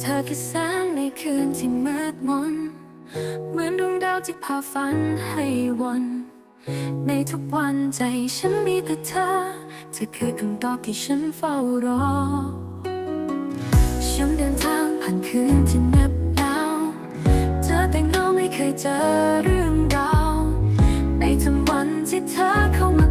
เธอคือแสงในคืนที่มืดมน เหมือนดวงดาวที่พาฝันให้วน ในทุกวันใจฉันมีแต่เธอ เธอคือคำตอบที่ฉันเฝ้ารอ ฉันเดินทางผ่านคืนที่เหน็บหนาวเจอแต่เงาไม่เคยเจอเรื่องราว ในทุกวันที่เธอเข้ามา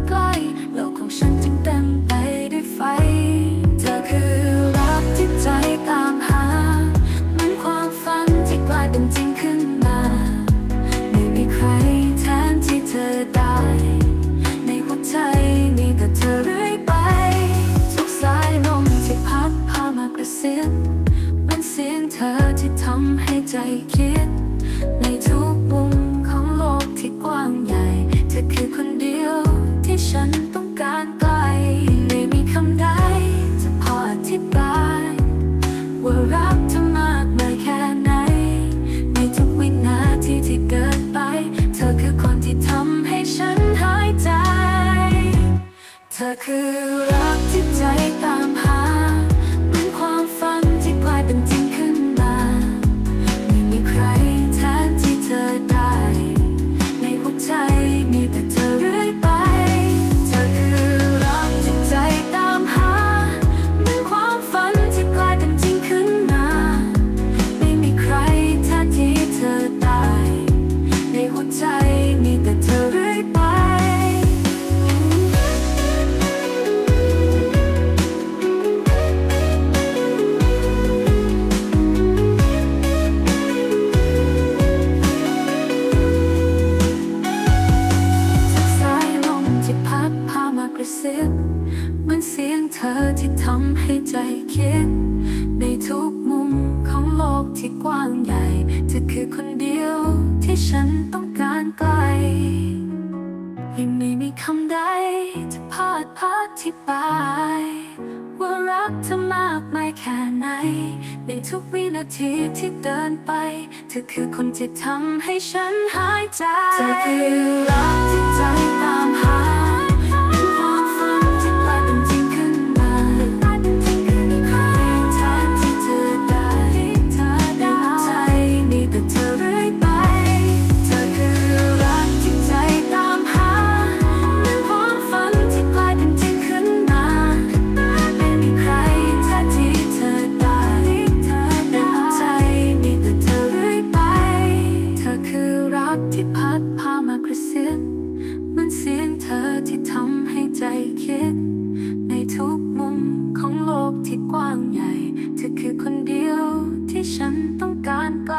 ใจคิด ในทุกมุมของโลกที่กว้างใหญ่ เธอคือคนเดียวที่ฉันต้องการไกล ไม่มีคำใดจะพออธิบาย ว่ารักเธอมากมายแค่ไหน ในทุกวินาทีที่เกิดไป เธอคือคนที่ทำให้ฉันหายใจ เธอคือรักที่ใจตามหา ลิบเหมือนเสียงเธอที่ทำให้ใจคิด ในทุกมุมของโลกที่กว้างใหญ่เธอคือคนเดียวที่ฉันต้องการไกลยังไม่มีคำใดจะพาดพาอธิบายว่ารักเธอมากมายแค่ไหน ในทุกวินาทีที่เดินไป เธอคือคนที่ทำให้ฉันหายใจเธอคือรักที่ใจตา ที่พัดพามากระซิบเหมือนเสียงเธอที่ทำให้ใจคิด ในทุกมุมของโลกที่กว้างใหญ่ เธอคือคนเดียวที่ฉันต้องการไกล